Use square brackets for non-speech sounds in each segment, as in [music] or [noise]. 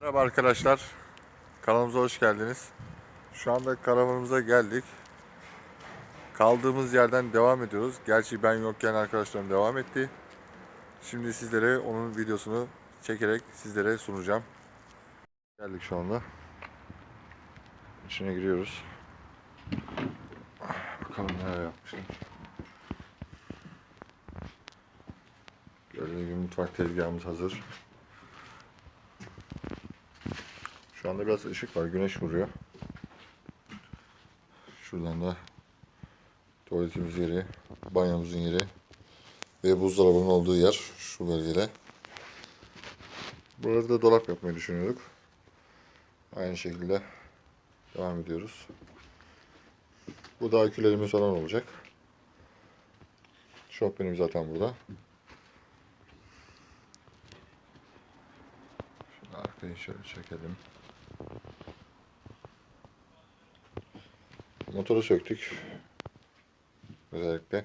Merhaba arkadaşlar. Kanalımıza hoş geldiniz. Şu anda karavanımıza geldik. Kaldığımız yerden devam ediyoruz. Gerçi ben yokken arkadaşlarım devam etti. Şimdi sizlere onun videosunu çekerek sizlere sunacağım. Geldik şu anda. İçine giriyoruz. Bakalım neler yapmışlar. Gördüğünüz gibi mutfak tezgahımız hazır. Şu anda biraz ışık var, güneş vuruyor. Şuradan da tuvaletimiz yeri, banyomuzun yeri ve buzdolabının olduğu yer şu bölgede. Burada da dolap yapmayı düşünüyorduk. Aynı şekilde devam ediyoruz. Bu da akülerimiz falan olacak. Shop benim zaten burada. Şunu arkayı şöyle çekelim. Motoru söktük. Özellikle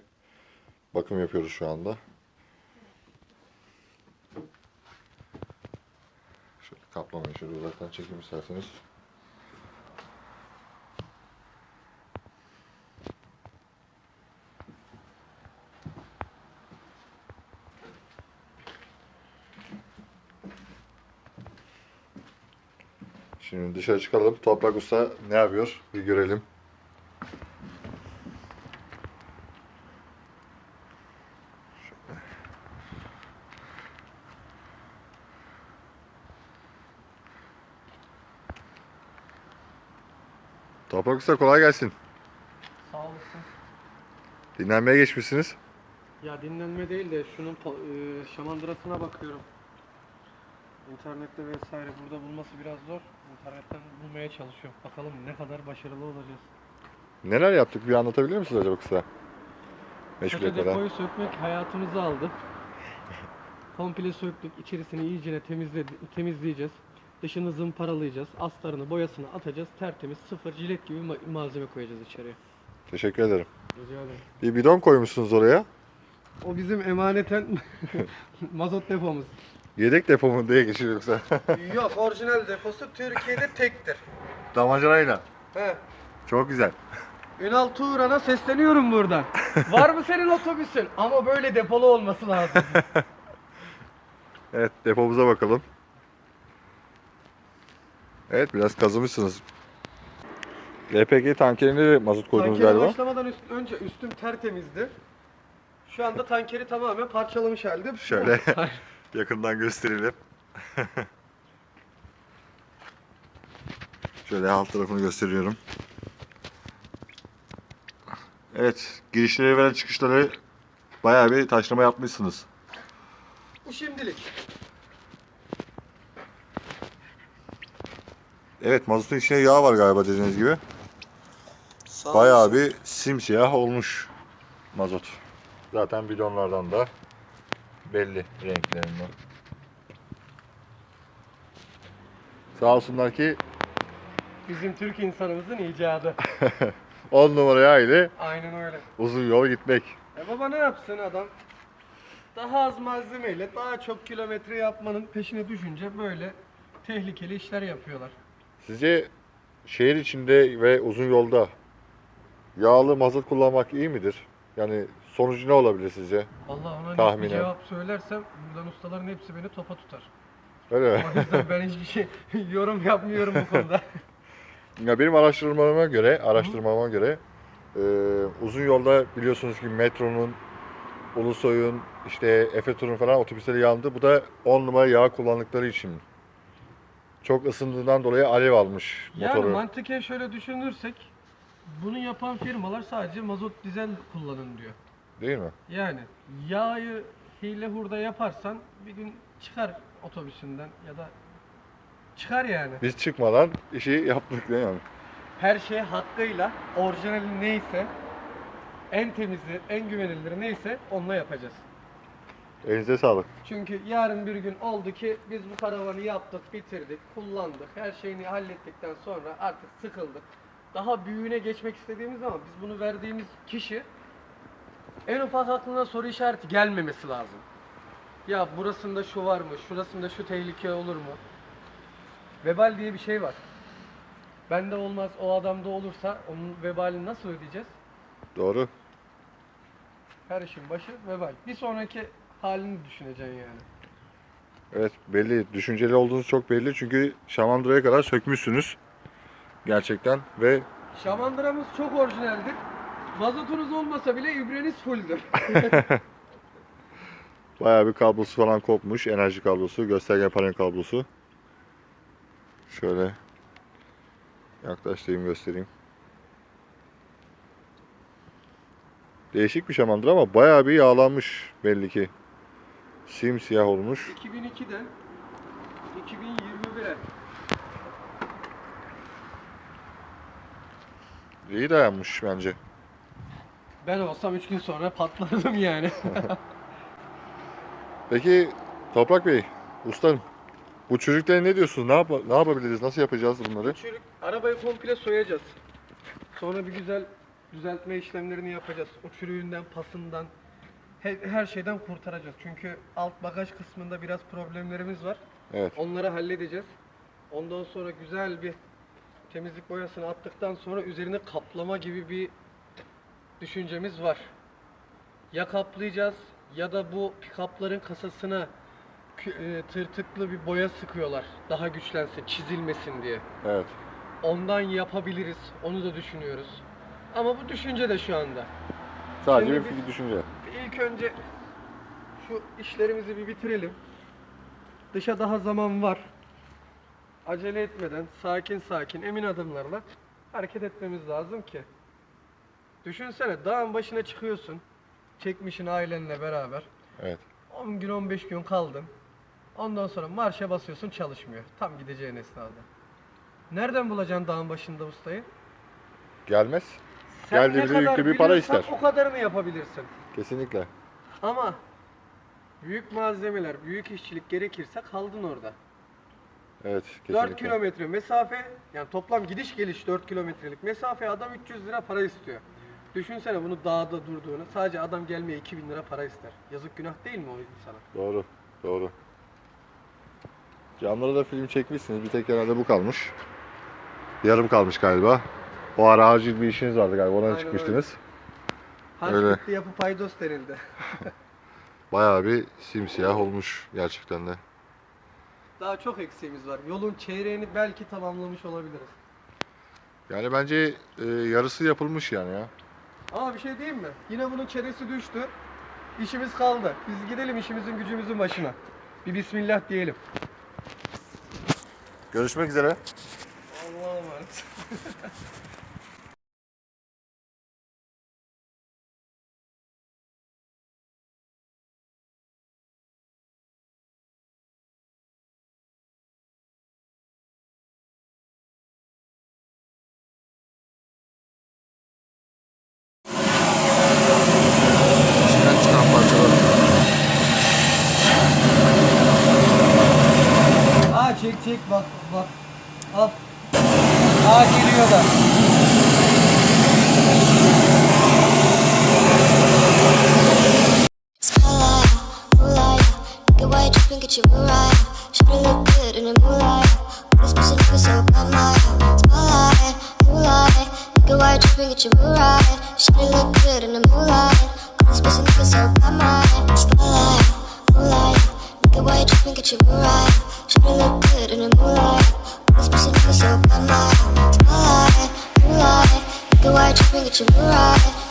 bakım yapıyoruz şu anda. Şöyle kaplamayı şöyle uzaktan çekeyim isterseniz. Şimdi dışarı çıkalım. Toprak Usta ne yapıyor? Bir görelim. Toprak Usta kolay gelsin. Sağ olasın. Dinlenmeye geçmişsiniz. Ya dinlenme değil de şunun e, şamandırasına bakıyorum. İnternette vesaire burada bulması biraz zor. İnternetten bulmaya çalışıyorum. Bakalım ne kadar başarılı olacağız. Neler yaptık bir anlatabilir misiniz acaba kısa? Meşgul etmeden. depoyu sökmek hayatımızı aldı. Komple söktük. İçerisini iyicene temizledi, temizleyeceğiz. Dışını zımparalayacağız. Astarını, boyasını atacağız. Tertemiz, sıfır jilet gibi ma- malzeme koyacağız içeriye. Teşekkür ederim. Rica ederim. Bir bidon koymuşsunuz oraya. O bizim emaneten [laughs] mazot depomuz. Yedek depo mu diye geçiyor yoksa? [laughs] Yok orijinal deposu Türkiye'de tektir. Damacanayla. He. Çok güzel. Ünal Turan'a sesleniyorum buradan. Var mı senin otobüsün? Ama böyle depolu olması lazım. [laughs] Evet depomuza bakalım. Evet biraz kazımışsınız. LPG tankerine de mazot koydunuz Tankere galiba. başlamadan üst- önce üstüm tertemizdi. Şu anda tankeri tamamen parçalamış halde. Şöyle [laughs] [laughs] yakından gösterelim. [laughs] Şöyle alt tarafını gösteriyorum. Evet, girişleri ve çıkışları bayağı bir taşlama yapmışsınız. Bu şimdilik. Evet, mazotun içine yağ var galiba dediğiniz gibi. Sağ Bayağı olsun. bir simsiyah olmuş mazot. Zaten bidonlardan da belli renklerinden. Sağ olsunlar ki [laughs] Bizim Türk insanımızın icadı. [laughs] 10 numaraya aile Aynen öyle. uzun yol gitmek. E baba ne yapsın adam? Daha az malzemeyle daha çok kilometre yapmanın peşine düşünce böyle tehlikeli işler yapıyorlar. Sizce şehir içinde ve uzun yolda yağlı mazot kullanmak iyi midir? Yani sonucu ne olabilir sizce? Allah ona net Tahminen. bir cevap söylersem buradan ustaların hepsi beni topa tutar. Öyle mi? O yüzden ben hiçbir şey [laughs] yorum yapmıyorum bu konuda. [laughs] Ya benim araştırmalarıma göre, araştırmama göre e, uzun yolda biliyorsunuz ki metronun, Ulusoy'un, işte Efe Tur'un falan otobüsleri yandı. Bu da 10 numara yağ kullandıkları için. Çok ısındığından dolayı alev almış Yani motoru. mantıken şöyle düşünürsek bunu yapan firmalar sadece mazot dizel kullanın diyor. Değil mi? Yani yağı hile hurda yaparsan bir gün çıkar otobüsünden ya da çıkar yani. Biz çıkmadan işi yaptık değil mi? Her şey hakkıyla orijinali neyse en temizi, en güvenilir neyse onunla yapacağız. Elinize sağlık. Çünkü yarın bir gün oldu ki biz bu karavanı yaptık, bitirdik, kullandık. Her şeyini hallettikten sonra artık sıkıldık. Daha büyüğüne geçmek istediğimiz zaman biz bunu verdiğimiz kişi en ufak aklına soru işareti gelmemesi lazım. Ya burasında şu var mı? Şurasında şu tehlike olur mu? Vebal diye bir şey var. Bende olmaz, o adamda olursa onun vebalini nasıl ödeyeceğiz? Doğru. Her işin başı vebal. Bir sonraki halini düşüneceksin yani. Evet belli. Düşünceli olduğunuz çok belli. Çünkü Şamandıra'ya kadar sökmüşsünüz. Gerçekten ve Şamandıramız çok orijinaldir. Mazotunuz olmasa bile ibreniz fulldür. [laughs] bayağı bir kablosu falan kopmuş. Enerji kablosu, gösterge panel kablosu. Şöyle yaklaştırayım göstereyim. Değişik bir şamandır ama bayağı bir yağlanmış belli ki. Simsiyah olmuş. 2002'den 2021'e İyi dayanmış bence. ben olsam 3 gün sonra patlardım yani. [laughs] Peki Toprak Bey, ustam bu çocuklara ne diyorsunuz? Ne, yap- ne yapabiliriz? Nasıl yapacağız bunları? Çürük, arabayı komple soyacağız. Sonra bir güzel düzeltme işlemlerini yapacağız. O çürüğünden, pasından, her, her şeyden kurtaracağız. Çünkü alt bagaj kısmında biraz problemlerimiz var. Evet. Onları halledeceğiz. Ondan sonra güzel bir temizlik boyasını attıktan sonra üzerine kaplama gibi bir düşüncemiz var. Ya kaplayacağız ya da bu pikapların kasasına kü- e, tırtıklı bir boya sıkıyorlar. Daha güçlensin, çizilmesin diye. Evet. Ondan yapabiliriz. Onu da düşünüyoruz. Ama bu düşünce de şu anda. Sadece Şimdi bir biz- fikir düşünce. İlk önce şu işlerimizi bir bitirelim. Dışa daha zaman var. Acele etmeden sakin sakin emin adımlarla hareket etmemiz lazım ki. Düşünsene dağın başına çıkıyorsun. Çekmişin ailenle beraber. Evet. 10 gün 15 gün kaldın. Ondan sonra marşa basıyorsun çalışmıyor. Tam gideceğin esnada. Nereden bulacaksın dağın başında ustayı? Gelmez. Sen Geldi ne bir para biliyorsan ister. O kadarını yapabilirsin. Kesinlikle. Ama büyük malzemeler, büyük işçilik gerekirse kaldın orada. Evet, 4 kesinlikle. kilometre mesafe, yani toplam gidiş geliş 4 kilometrelik mesafe adam 300 lira para istiyor. Düşünsene bunu dağda durduğunu, sadece adam gelmeye 2000 lira para ister. Yazık günah değil mi o insana? Doğru, doğru. Camlara da film çekmişsiniz. Bir tek herhalde bu kalmış. Yarım kalmış galiba. O ara acil bir işiniz vardı galiba. Ona Aynen çıkmıştınız. Harç Öyle. bitti yapı paydos denildi. [laughs] Bayağı bir simsiyah olmuş gerçekten de. Daha çok eksiğimiz var. Yolun çeyreğini belki tamamlamış olabiliriz. Yani bence e, yarısı yapılmış yani ya. Ama bir şey diyeyim mi? Yine bunun çenesi düştü. İşimiz kaldı. Biz gidelim işimizin gücümüzün başına. Bir bismillah diyelim. Görüşmek üzere. Allah'a emanet. [laughs] get you right. Should've look good in the moonlight. This pussy looking so bad, my spotlight, moonlight, get white dripping, get you right. Should've look good in the moonlight. This pussy looking so bad, my spotlight, moonlight, get white dripping, get you look good in moonlight. This pussy looking so bad, my spotlight, dripping, get you.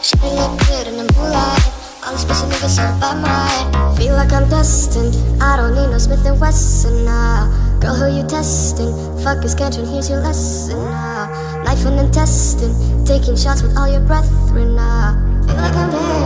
Should've look good in the moonlight. All this pussy niggas so by my Feel like I'm destined. I don't need no Smith and Wesson now Girl, who you testing? Fuck is Cantron, here's your lesson now Knife and intestine. Taking shots with all your brethren now Feel like I'm